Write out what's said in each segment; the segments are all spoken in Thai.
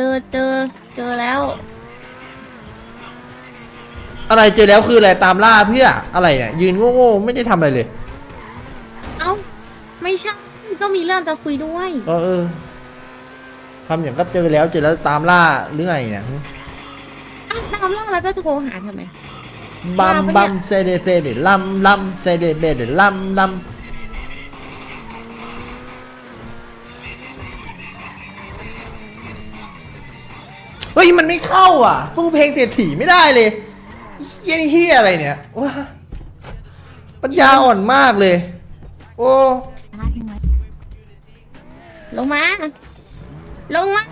เจอเจอเจอแล้ว อะไรเจอแล้วคืออะไรตามล่าเพื่ออะไรเนี่ยยืนโง่ๆไม่ได้ทำอะไรเลย เอ้า ไม่ใช่ ก็มีเรื่องจะคุยด้วย เออเออทำอย่างก็เจอแล้วเจอแล้วตามล่าหรือไงเนี่ยอ้าวตามล่าแล้วจะโทรหาทำไม บัมว่าปะเนี่ยบัมเซเดเซเดลัมลัมเซเดเบเดลัมลัม ฮ้ยมันไม่เข้าอะ สู้เพลงเศรษฐีไม่ได้เลยเฮียนี่เฮียอะไรเนี่ยว้าปัญญาอ่อนมากเลย โอ้ลงมา ลงมา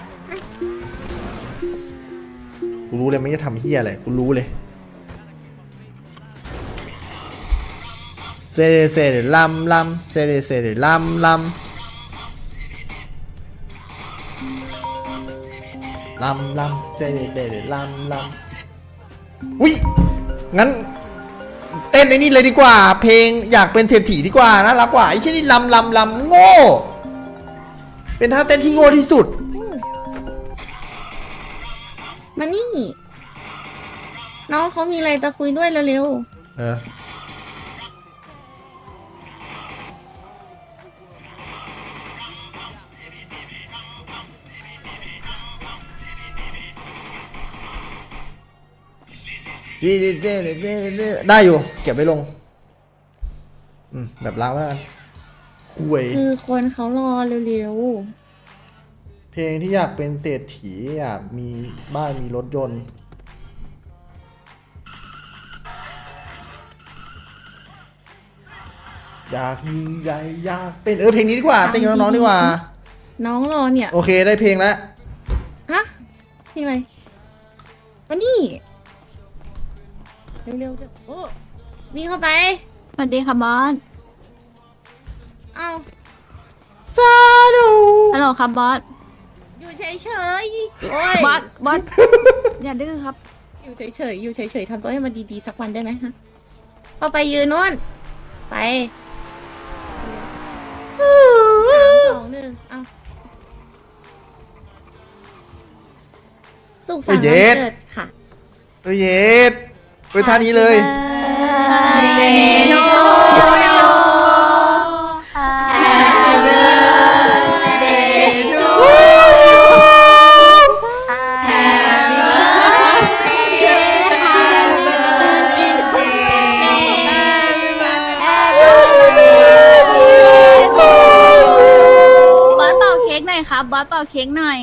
กูรู้เลยมันจะทำเฮียอะไรกูรู้เลยเซเดเซเดลัมลัมเซเดเซเดลัมลัม ลัมลัมเซเดเซเดลัมลัมวิงั้น เต้นไอ้นี่เลยดีกว่า เพลงอยากเป็นเศรษฐีดีกว่านะรักกว่าไอ้ที่นี่ลำลำลำโง่ เป็นท่าเต้นที่โง่ที่สุด มานี่ น้องเขามีอะไรจะคุยด้วยเร็วเออ ได้อยู่ เก็บไว้ลง อืม แบบล้างไว้แล้วกันคุยๆคือคนเขารอเร็วเพลงที่อยากเป็นเศรษฐีอยากมีบ้านมีรถยนต์ อยากยิ่งใหญ่อยากเป็นเออเพลงนี้ดีกว่าเต้นกับน้องๆดีกว่า ๆ น้องรอเนี่ย โอเคได้เพลงแล้ว ฮะนี่อะไรมานี่ เร็วๆจะโอ้วิ่งเข้าไป สวัสดีค่ะบอส เอ้าซาดูฮัลโหลครับบอส อยู่เฉยๆโอ้ยบอส บอส อย่าดื้อครับ อยู่เฉยๆอยู่เฉยๆทำตัวให้มันดีๆสักวันได้ไหมฮะเข้าไปยืนนู่น ไปสามสองหนึ่งเอาสุขสันต์วันเกิดค่ะเออเย็ด ไปท่านี้เลยโนบอสเป่าเค้กหน่อยครับบอสเป่าเค้กหน่อย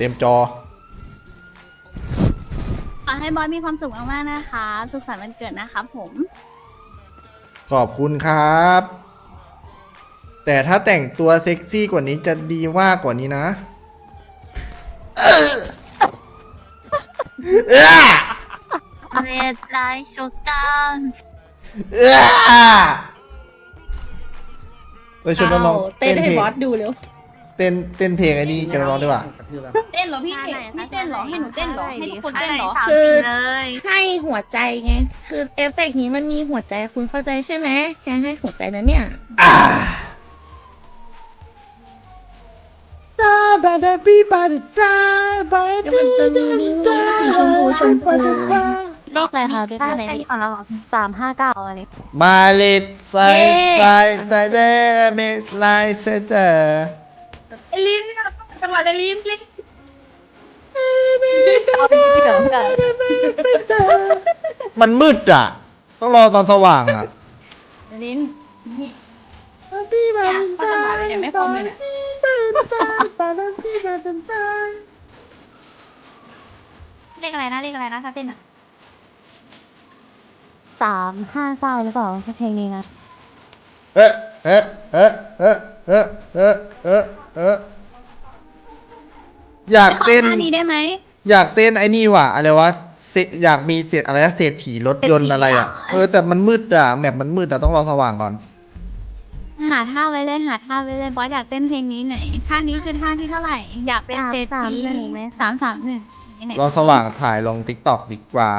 เต็มจอ ขอให้บอสมีความสุขมากๆนะคะ สุขสันต์วันเกิดนะครับผม ขอบคุณครับ แต่ถ้าแต่งตัวเซ็กซี่กว่านี้จะดีมากกว่านี้นะเออเออเรดไลท์ชูการเออไปชวนน้องๆเต้นให้เพลง บอสดูเร็ว เต้นเต้นเพลงไอ้นี่กับน้องๆดีกว่า เต้นเหรอพี่พี่เต้นเหรอให้หนูเต้นเหรอให้ทุกคนเต้นเหรอคือให้หัวใจไง คือเอฟเฟกต์นี้มันมีหัวใจคุณเข้าใจใช่ไหมแค่ให้หัวใจนะเนี่ยอ่าซาบาดาบีบาดาซาบาเดี๋ยวมันจะมีลิงก์สีชมพูชมพูเลขอะไรคะเลขอะไรของเราสามห้าเก้าอะไร มาเลดไซไซไซเดเมสไลเซเตอร์ ลินจังหวะลินลินมันมืดอะ ต้องรอตอนสว่างอะ ลิ้นพี่บันเขาจะมาเลยเนี่ยไม่พร้อมเลยเนี่ยเลขอะไรนะเลขอะไรนะถ้าเต้นอะสามห้าเศร้าหรือเปล่าเพลงนี้นะเอ๊ะเอ๊ะเอ๊ะเอ๊ะเอ๊ะเอ๊ะ เอ๊ะเอ๊ะอยากเต้นขอท่านี้ได้ไหม อยากเต้นไอ้นี่ว่ะอะไรวะเศรษอยากมีเศษอะไรนะเศรษฐีรถยนต์อะไรอะเออแต่มันมืดอะแมปมันมืดอะต้องรอสว่างก่อน หาท่าไว้เลยหาท่าไว้เลยบอสอยากเต้นเพลงนี้ไหนท่านี้คือท่าที่เท่าไหร่ อยากเป็นเศรษฐีสามสามหนึ่งไหนรอสว่างถ่ายลงติ๊กต็อกดีกว่า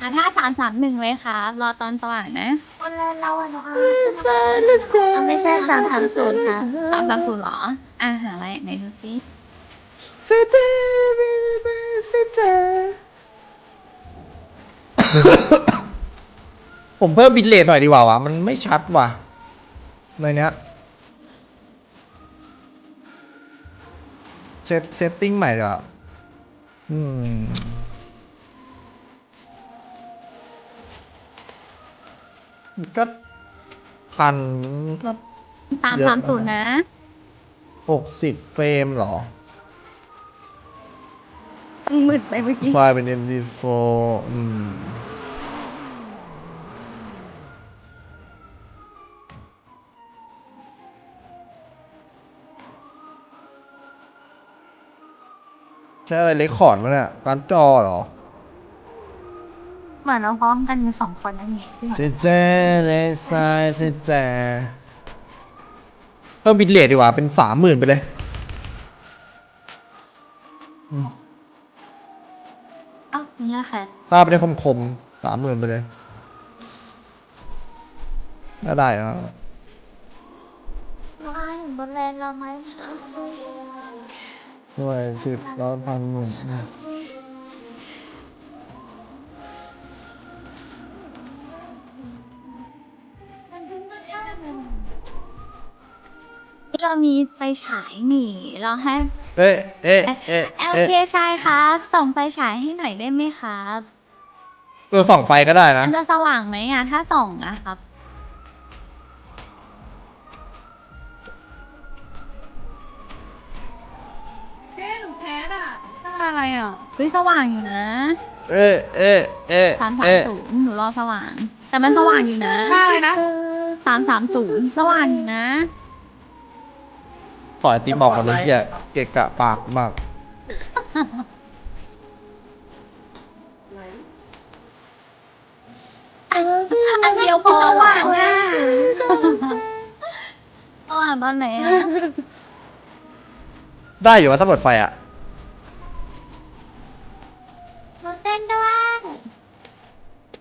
หาท่าสามสามหนึ่งเลยครับ รอตอนสว่างนะไม่ใช่สามสามศูนย์ค่ะสามสามศูนย์เหรอ อ่าหาอะไรไหนดูสิผมเพิ่มบิตเรทหน่อยดีกว่าวะมันไม่ชัดว่ะในเนี้ยเซตเซตติ้งใหม่ดีกว่าอืม ก็พันก็สามสามศูนย์นะหกสิบเฟรมเหรอมืดไปเมื่อกี้ ไฟล์เป็น MD4 อืม ใช่อะไรเลคคอร์ดมั้เนี่ยการดจอเหรอ เหมือนเราพร้อมกันอยู่สองคนนั่นเองสิเจเลซายสิเจเพิ่มบิตเรทดีกว่าเป็นสามหมื่นไปเลยเอ้านี่ค่ะภาพไปได้คมๆสามหมื่นไปเลยถ้าได้แล้วว้ายบนแลนเราไหมด้วยสิบร้อยพันหมื่น เรามีไฟฉายหนีเราให้เอ๊ะเอ๊ะเอ๊ะเอลเอ๊ะเคชายครับส่งไฟฉายให้หน่อยได้ไหมครับตัวส่องไฟก็ได้นะ มันจะสว่างไหมอะถ้าส่องนะครับเก้หนูแพ้อะไรอะเฮ้ยสว่างอยู่นะ เอ๊ะเอ๊ะเอ๊ะสามสามเอ๊ะ ศูนย์หนูรอสว่าง แต่มันสว่างอยู่นะสามสามศูนย์สว่างอยู่นะต่อยตีหมอกมาเลยเฮียเกะกะปากมาก อันเดียวพอสว่างอะสว่างตอนไหนอะได้อยู่ว่าถ้าเปิดไฟอะ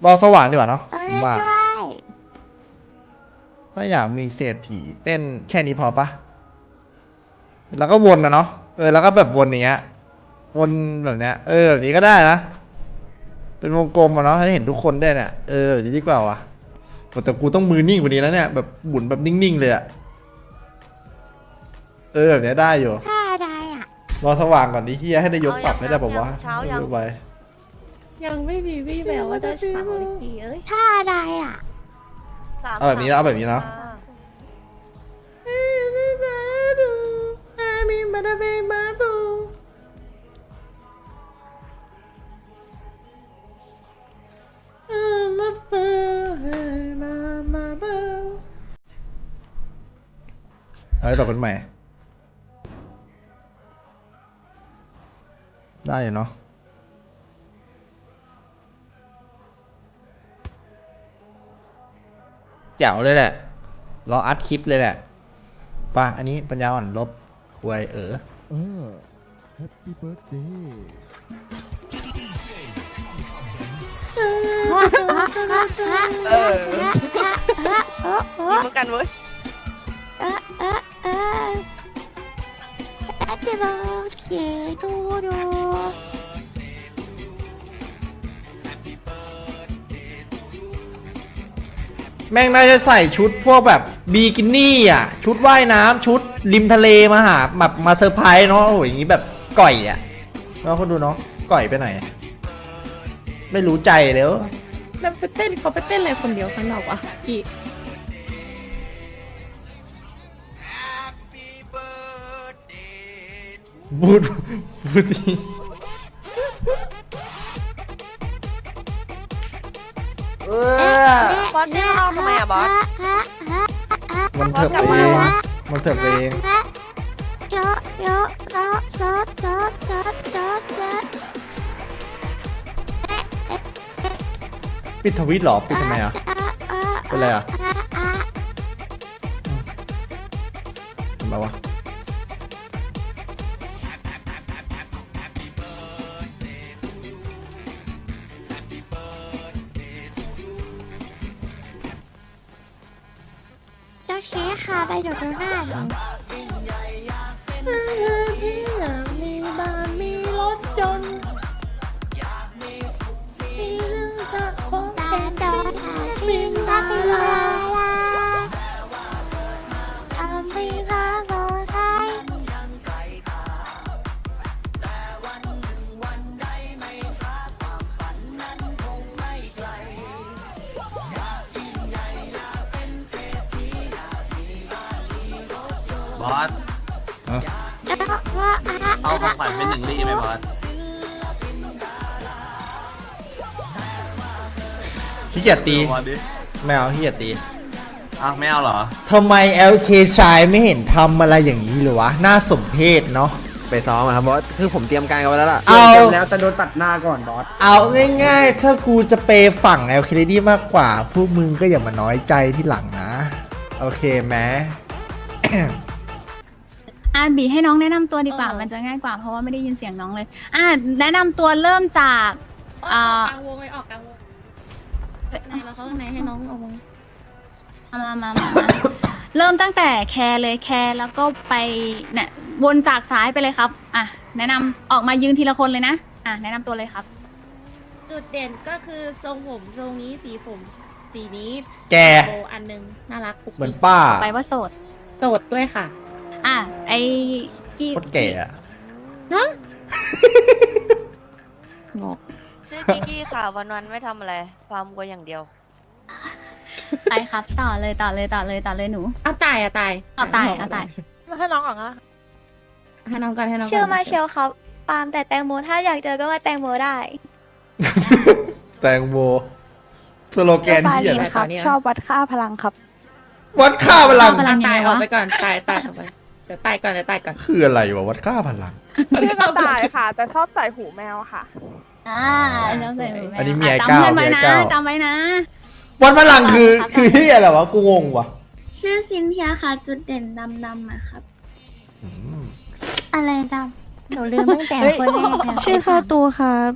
รอสว่างดีกว่าเนาะผมว่าด้วยถ้าอยากมีเศรษฐีเต้นแค่นี้พอปะแล้วก็วนนะเนาะเออแล้วก็แบบวนอย่างเงี้ยวนแบบเนี้ยเออแบบนี้ก็ได้นะ เป็นวงกลมอะเนาะให้เห็นทุกคนได้เนี่ยเออแบบนี้ดีกว่าว่ะแต่กูต้องมือนิ่งกว่านี้แล้วเนี่ยแบบหมุนแบบนิ่งๆเลยอะเออแบบเนี้ยได้อยู่ ท่าใดอะ รอสว่างก่อนดิเฮียให้ได้ยกปรับให้ได้แบบว่าเช้ายังไป ยังไม่มีวี่แววว่าจะเช้าอีกทีเอ้ยท่าใดอะเอาแบบนี้นะเอาแบบนี้นะอะไรต่อกันใหม่ ได้อยู่เนาะ แจ๋วเลยแหละ รออัดคลิปเลยแหละป่ะ อันนี้ปัญญาอ่อนลบควยเออเออ Happy Birthday เออยิ้มเหมือนกันเว้ย Happy birthday to you แม่งน่าจะใส่ชุดพวกแบบบีกินี่อะ ชุดว่ายน้ำชุดริมทะเลมาหาแบบมาเซอร์ไพรส์เนาะโอ้โหอย่างนี้แบบก่อยอะเนาะคนดูเนาะก่อยไปไหน ไม่รู้ใจแล้วแล้วไปเต้นเขาไปเต้นอะไรคนเดียวข้างนอกวะพี่บูดบูด บอส มันเถิบไปเอง มันเถิบไปเองโยโยโยซบซซซซปิดทวิตหรอ ปิดทำไมอะเป็นไรอะ ค่ะไปอยู่ตรงหน้าหนู บอส เอาของขวัญเป็นหนึ่งลี่ไหมบอส ขี้เกียจตี บอสดิไม่เอาขี้เกียจตีอ้าวไม่เอาเหรอ ทำไม LK ชายไม่เห็นทำอะไรอย่างนี้เลยวะ น่าสมเพชเนาะ ไปซ้อมอะครับบอสคือผมเตรียมการกันไว้แล้วล่ะ เอา ตรียมแล้วแต่โดนตัดหน้าก่อนบอส เอาง่ายๆ ถ้ากูจะเปย์ฝั่ง LK Lady มากกว่า พวกมึงก็อย่ามาน้อยใจที่หลังนะ โอเคไหม อะบีให้น้องแนะนำตัวดีกว่ามันจะง่ายกว่าเพราะว่าไม่ได้ยินเสียงน้องเลยอะแนะนำตัวเริ่มจาก ออ่าอกกลางวงเลยออกกลางวงไหนเราเข้าข้างในให้น้องเอาวงมามามามา เริ่มตั้งแต่แคร์เลยแคร์แล้วก็ไปเนี่ยวนจากซ้ายไปเลยครับ อะ แนะนำออกมายืนทีละคนเลยนะ อะ แนะนำตัวเลยครับ จุดเด่นก็คือทรงผมทรงนี้สีผมสีนี้แก โบอันหนึงน่ารักปุกเหมือนป้า ไปว่าโสด โสดด้วยค่ะ อะไอ้ กี้โคตรแก่อะงกชื่อกิกกี้ค่ะ วันวันๆไม่ทำอะไรฟาร์มวัวอย่างเดียว ไปครับ ต่อเลยต่อเลยต่อเลยต่อเลยหนูเอาตายอะตายเอาตายเอาตายให้น้องออกนะให้น้องก่อนให้น้องก่อนชื่อมาเชลครับปาล์มแต่แตงโมถ้าอยากเจอก็มาแตงโมได้ แตงโมสโลแกนที่เดี๋อะยวไรไปต่อเนี่ยชอบวัดค่าพลังครับ วัดค่าพลังพลังตายยังไงออกวะไปก่อนตายตายออกไป เดี๋ยวตายก่อนเดี๋ยวตายก่อนคืออะไรวะวัดค่าพลังชื่อกระต่ายค่ะ แต่ชอบใส่หูแมวค่ะ อ่าชอบใส่หมูแมวอันนี้เมียะเก้าจำเพื่อนไว้เมียนะเก้า จำไว้นะ วัดพลังคือคือที่อะไรวะกูงงวะชื่อซินเทียค่ะ จุดเด่นดำดำอะครับ อืมอะไรดำหนูลืมตั้งแต่คนแรกแล้วชื่อข้าวตูครับ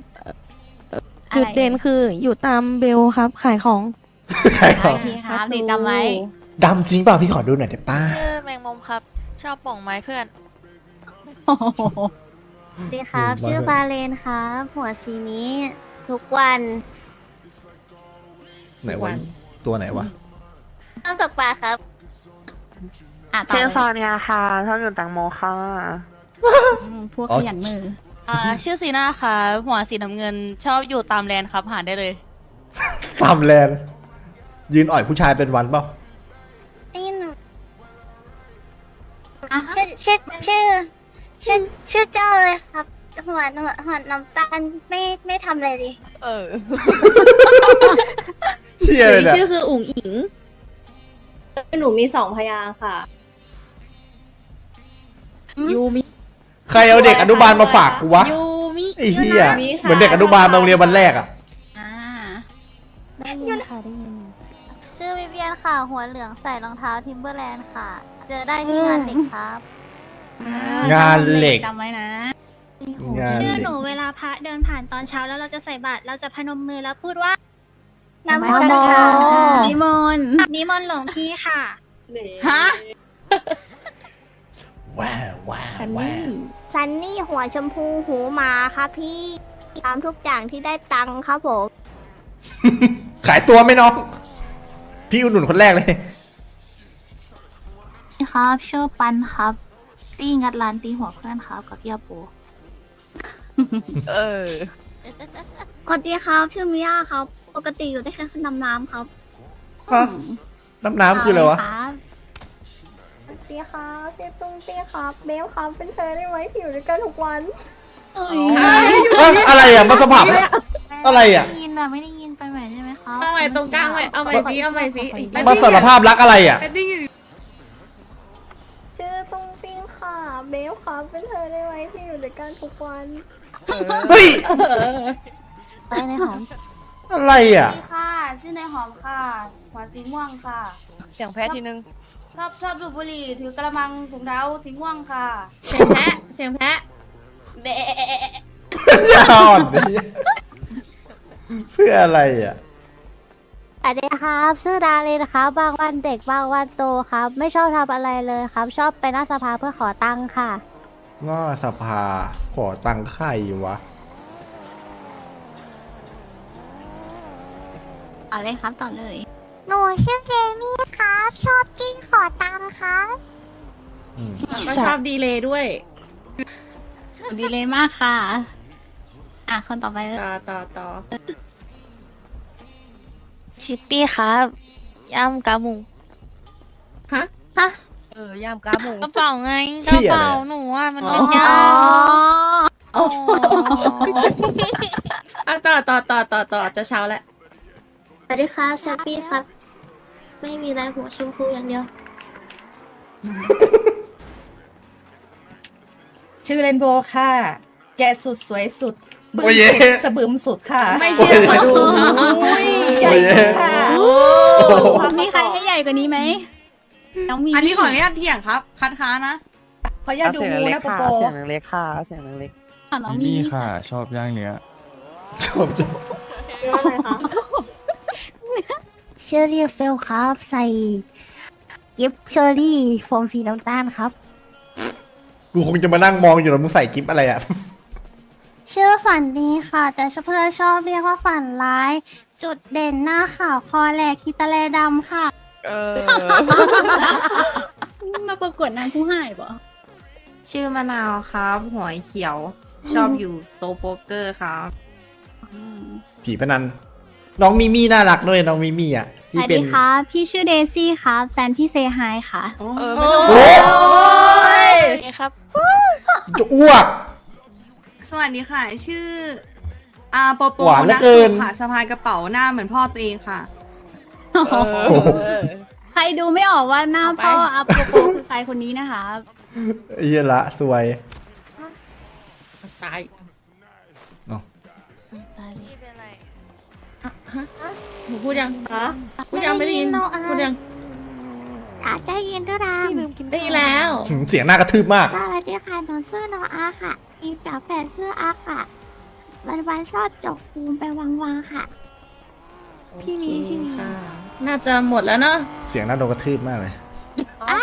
อะไร จุดเด่นคืออยู่ตามเบลครับ ขายของ ใครโอเขาเคครับเดี๋ยวจำไว้ดำจริงเปล่าพี่ขอดูหน่อยได้ป้า ชื่อแมงมุมครับ ชอบป่องไม้เพื่อน โอ้โหสวัสดีครับ ชื่อฟาเลนครับ หัวสีนี้ ทุกวันไหนวะตัวไหนวะชอบตกปลาครับ อะต่อชื่อเลยซอนยาค่ะชอบอยู่แตังโมค่ะอืมพวกอ๋ขอยันมือ อ่าชื่อซีน่าค่ะ หัวสีน้ำเงินชอบอยู่ตามแลนด์ครับหาได้เลย ตามแลนด์ยืนอ่อยผู้ชายเป็นวันเปล่า ชื่อชื่อชื่อชื่อชื่อเจ้าเลยครับ หัวหัวหัวน้ำตาลไม่ไม่ทำอะไรเลยเออเฮียเลยเนี่ยชื่อคืออุ๋งอิง หนูมีสองพยางค่ะ ยูมิ ใครเอาเด็กอนุบาลมาฝากกูวะยูมิไอ้เฮียยูนามิค่ะ เหมือนเด็กอนุบาลมาโรงเรียนวันแรกอะอ่าได้ยินค่ะได้ยินชื่อวิเวียนค่ะ หัวเหลืองใส่รองเท้าทิมเบอร์แลนด์ค่ะ เจอได้ที่งานเด็กครับ งานเหล็ก จำไว้นะนี่โหงานชื่อเหล็หก นูเวลาพระเดินผ่านตอนเช้าแล้วเราจะใส่บาตรเราจะพนมมือแล้วพูดว่าน้ำน้ำมัมันนต์ค่ะนิมนต์นิมนต์หลวงพี่ค่ะ ฮะว้าวว้าวซันว้านี่วซันนี่หัวชมพูหูหมาครับพี่ตามทุกอย่างที่ได้ตังค์ครับผม ขายตัวไหมน้อง พี่อุดหนุนคนแรกเลย ครับชื่อปันครับ ตีงัดร้านตีหัวเพื่อนครับกับยาปู เออ สวัสดีครับ ชื่อมิยาครับ ปกติอยู่ได้แค่ดำน้ำครับฮะน้ำน้ำคืออะไรวะครับสวัสดีครับชื่อตุ้งตี้ครับเบลครับเป็นเธอได้ไหมที่อยู่ด้วยกันทุกวันเอ้ยอะไรอะมันสภาพอะไรอะได้ยินแบบไม่ได้ยินไปใหม่ได้ไหมครับเอาใหม่ตรงกลางใหม่เอาใหม่สิเอาใหม่สิ มาสารภาพรักอะไรอะชื่ เบลครับเป็นเธอได้ไหมที่อยู่ด้วยกันทุกวันเฮ้ย ไปในหอมอะไรอะค่ะ ชื่อในหอมค่ะ หัวสีม่วงค่ะ เสียงแพ้ทีนึง ชอบชอบดูดบุหรี่ถือกระมังถุงเท้าสีม่วงค่ะเสียงแพะเสียงแพะเบะอย่าอ่อนดิเพื่ออะไรอะ สวัสดีครับชื่อดาเลยนะครับบางวันเด็กบางวันโตครับ ไม่ชอบทำอะไรเลยครับ ชอบไปหน้าสภาเพื่อขอตังค์ค่ะ ง้อสภาขอตังค์ใครวะต่อเลยครับต่อเลย หนูชื่อเกมี่ครับ ชอบจิ้งขอตังค์ครับอืมก็ชอบดีเลยด้วยดีเลยมากค่ะ อะคนต่อไปเลยต่อต่อต่อ ชิปปี้ครับย่ำกาหมูฮะเออย่ามกาหมูกระเป๋าไงกเหี้ระยอะไรเป๋าหนูอะมันเป็นอ๋อย่ามโอ้อะต่อต่อต่อต่อต่อจะเช้าแล้วสวัสดีครับแชปปี้ครับ ไม่มีอะไรหัวชมพูอย่างเดียว ชื่อเรนโบว์ค่ะ แกสุดสวยสุดบึ้มโอ้ยเย่ สุดสะบึมสุดค่ะไม่เชื่อขอดู ใหญ่โอ้ยเย่สุดค่ะมีใครให้ใหญ่กว่านี้ไหมน้องมีอันนี้ขออนุญาตเถียงครับ คัดค้านะขออนุญาตดูนะโปโปเสียงเล็กค่ะเสียงเล็กของน้องมีนี่ค่ะ ชอบย่างเนื้อชอบจังเชอรี่เฟลครับ ใส่กิฟเชอรี่ผมสีน้ำตาลครับ กูคงจะมานั่งมองอยู่แล้วมึงใส่กิฟอะไรอะ ชื่อฝันดีค่ะ แต่เพื่อนชอบเรียกว่าฝันร้าย จุดเด่นหน้าขาวคอแหลกคีตะแลดำค่ะ เออ มาประกวดนางผู้ให้บ่ชื่อมะนาวครับหอยเขียว ชอบอยู่โตะโป๊กเกอร์ครับ ผีพนัน น้องมิมี่น่ารักด้วยน้องมิมี่อะสที่วัสเป็น ดีค่ะพี่ชื่อเดซี่ค่ะแฟนพี่เซฮายค่ะ เออไม่ต้องโอ้ครับจะอ้วก สวัสดีค่ะ ชื่อ อาโปโปหวานเหลือเกิน ค่ะสะพายกระเป๋าหน้าเหมือนพ่อตัวเองค่ะโอ้โหใครดูไม่ออกว่าหน้าเอาไปพ่ออัปโปโปคือใครคนนี้นะคะ เหี้ยละสวย ตายนี่เป็นไรหนูพูดยังพูดยังไม่ได้ยินไม่ได้ยินเราอะพูดยังอาจจะยินก็ดังได้ยินแล้ว เสียงหน้ากระทืบมาก สวัสดีค่ะหนูชื่อโนอาค่ะอีฝาแฝดชื่ออาค่ะ วันวันๆชอบจกปูมไปวังวางค่ะ พี่มีพี่มีค่ะน่าจะหมดแล้วเนอะเสียงหน้าโดนกระทืบมากเลย อะ